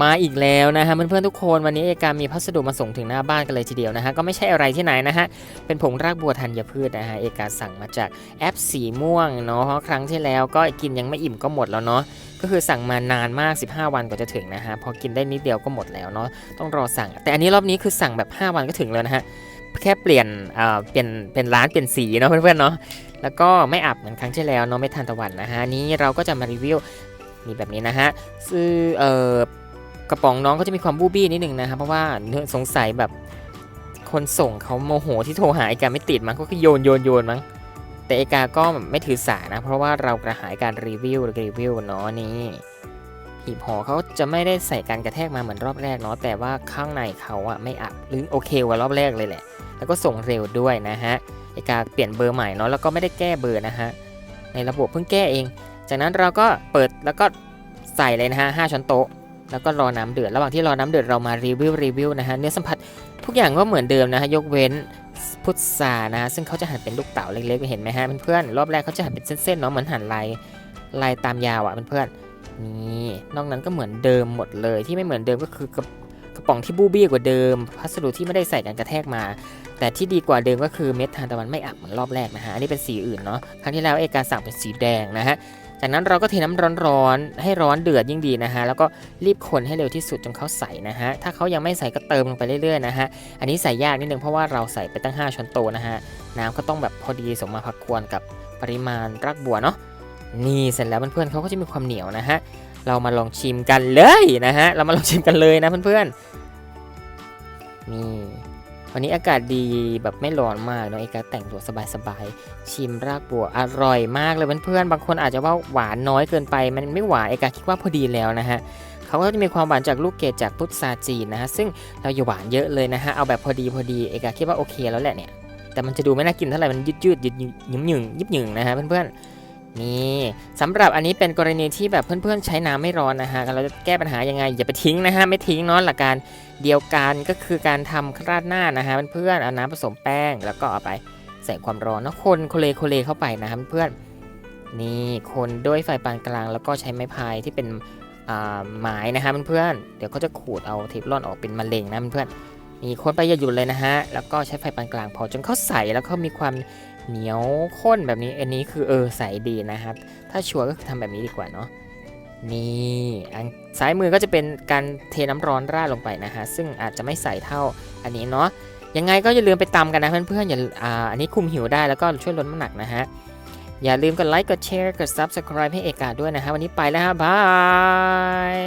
มาอีกแล้วนะฮะเพื่อนๆทุกคนวันนี้เอกามีพัสดุมาส่งถึงหน้าบ้านกันเลยทีเดียวนะฮะก็ไม่ใช่อะไรที่ไหนนะฮะเป็นผงรากบัวธัญพืชนะฮะเอกาสั่งมาจากแอปสีม่วงเนาะเพราะครั้งที่แล้วก็กินยังไม่อิ่มก็หมดแล้วเนาะก็คือสั่งมานานมาก 15 วันกว่าจะถึงนะฮะพอกินได้นิดเดียวก็หมดแล้วเนาะต้องรอสั่ง แต่อันนี้รอบนี้คือสั่งแบบ 5 วันก็ถึงแล้วนะฮะแค่เปลี่ยนเอ่อเปลี่ยนเป็นร้านเปลี่ยนสีเนาะเพื่อนๆเนาะแล้วก็ไม่อับเหมือนครั้งที่แล้วเนาะไม่ทานตะวันนะฮะนี้เราก็จะมารีวิวนี่แบบนี้นะฮะซื้อเอ่อ กระป๋องน้องก็จะมีความบูบี้นิดนึงนะครับเพราะว่าเนื้อสงสัยแบบคนส่งเขาโมโหที่โทรหาไอกาไม่ติดมั้งก็คือโยนโยนโยนมั้งแต่เอกาก็ไม่ถือสานะ เพราะว่าเรากระหายการรีวิวรีวิวเนาะนี่หีบห่อเขาจะไม่ได้ใส่การกระแทกมาเหมือนรอบแรกเนาะแต่ว่าข้างในเขาอะไม่อับหรือโอเคกว่ารอบแรกเลยแหละ แล้วก็ส่งเร็วด้วยนะฮะเอกาเปลี่ยนเบอร์ใหม่เนาะแล้วก็ไม่ได้แก้เบอร์นะฮะในระบบเพิ่งแก้เอง จากนั้นเราก็เปิดแล้วก็ใส่เลยนะฮะห้าช้อนโต๊ะ แล้วก็รอน้ำเดือด ระหว่างที่รอน้ำเดือดเรามารีวิวรีวิวนะฮะเนื้อสัมผัสทุกอย่างก็เหมือนเดิมนะฮะยกเว้นพุทรานะฮะซึ่งเขาจะหั่นเป็นลูกเต๋าเล็กๆเห็นไหมฮะเพื่อนๆรอบแรกเขาจะหั่นเป็นเส้นๆเนาะเหมือนหั่นลายลายตามยาวอะเพื่อนๆนี่นอกนั้นก็เหมือนเดิมหมดเลยที่ไม่เหมือนเดิมก็คือกระกระป๋องที่บูบี้กว่าเดิม พัสดุที่ไม่ได้ใส่กันกระแทกมา แต่ที่ดีกว่าเดิมก็คือเม็ดทานตะวันไม่อับเหมือนรอบแรกนะฮะอันนี้เป็นสีอื่นเนาะครั้งที่แล้วเอกาสั่งเป็นสีแดงนะฮะ จากนั้นเราก็เทน้ำร้อนๆให้ร้อนเดือดยิ่งดีนะฮะแล้วก็รีบคนให้เร็วที่สุดจนเขาใสนะฮะถ้าเขายังไม่ใส่ก็เติมลงไปเรื่อยๆนะฮะอันนี้ใส่ยากนิดนึงเพราะว่าเราใส่ไปตั้ง 5ช้อนโต๊ะนะฮะน้ำก็ต้องแบบพอดีสมมาพักควรกับปริมาณรากบัวเนาะนี่เสร็จแล้วเพื่อนๆเขาก็จะมีความเหนียวนะฮะเรามาลองชิมกันเลยนะฮะเรามาลองชิมกันเลยนะเพื่อนๆนี่ วันนี้อากาศดีแบบไม่ร้อนมากเนาะเอกาแต่งตัวสบายๆชิมรากบัวอร่อยมากเลยเพื่อนๆบางคนอาจจะว่าหวานน้อยเกินไป มันไม่หวานเอกาคิดว่าพอดีแล้วนะฮะเขาก็จะมีความหวานจากลูกเกดจากพุทราจีนนะฮะซึ่งเราอย่าหวานเยอะเลยนะฮะเอาแบบพอดีพอดีเอกาคิดว่าโอเคแล้วแหละเนี่ยแต่มันจะดูไม่น่ากินเท่าไหร่มันยืดยืดยืดยิ้มหยึงยิบหยึงนะฮะเพื่อนๆ นี่สำหรับอันนี้เป็นกรณีที่แบบเพื่อนๆ ใช้น้ำไม่ร้อนนะฮะเราจะแก้ปัญหายังไง อย่าไปทิ้งนะฮะไม่ทิ้งเนาะหลักการเดียวกันก็คือการทำราดหน้านะฮะเพื่อนๆเอาน้ำผสมแป้ง แล้วก็เอาไปใส่ความร้อนแล้วคนโคเลโคเลเข้าไปนะฮะเพื่อนๆนี่คนด้วยไฟปานกลาง แล้วก็ใช้ไม้พายที่เป็นอ่าไม้นะฮะเพื่อนๆเดี๋ยวเขาจะขูดเอาเทฟลอนออกเป็นมะเร็งนะเพื่อนๆนี่คนไปอย่าหยุดเลยนะฮะแล้วก็ใช้ไฟปานกลางพอจนเขาใสแล้วเขามีความ เหนียวข้นแบบนี้อันนี้คือเออใสดีนะครับ ถ้าชัวร์ก็คือทำแบบนี้ดีกว่าเนาะนี่อันซ้ายมือก็จะเป็นการเทน้ำร้อนราดลงไปนะฮะซึ่งอาจจะไม่ใส่เท่าอันนี้เนาะยังไงก็อย่าลืมไปตำกันนะเพื่อนๆอย่าอ่าอันนี้คุมหิวได้แล้วก็ช่วยลดน้ำหนักนะฮะอย่าลืมกดไลค์กดแชร์กด Subscribe ให้เอกาด้วยนะฮะวันนี้ไปแล้วฮะบาย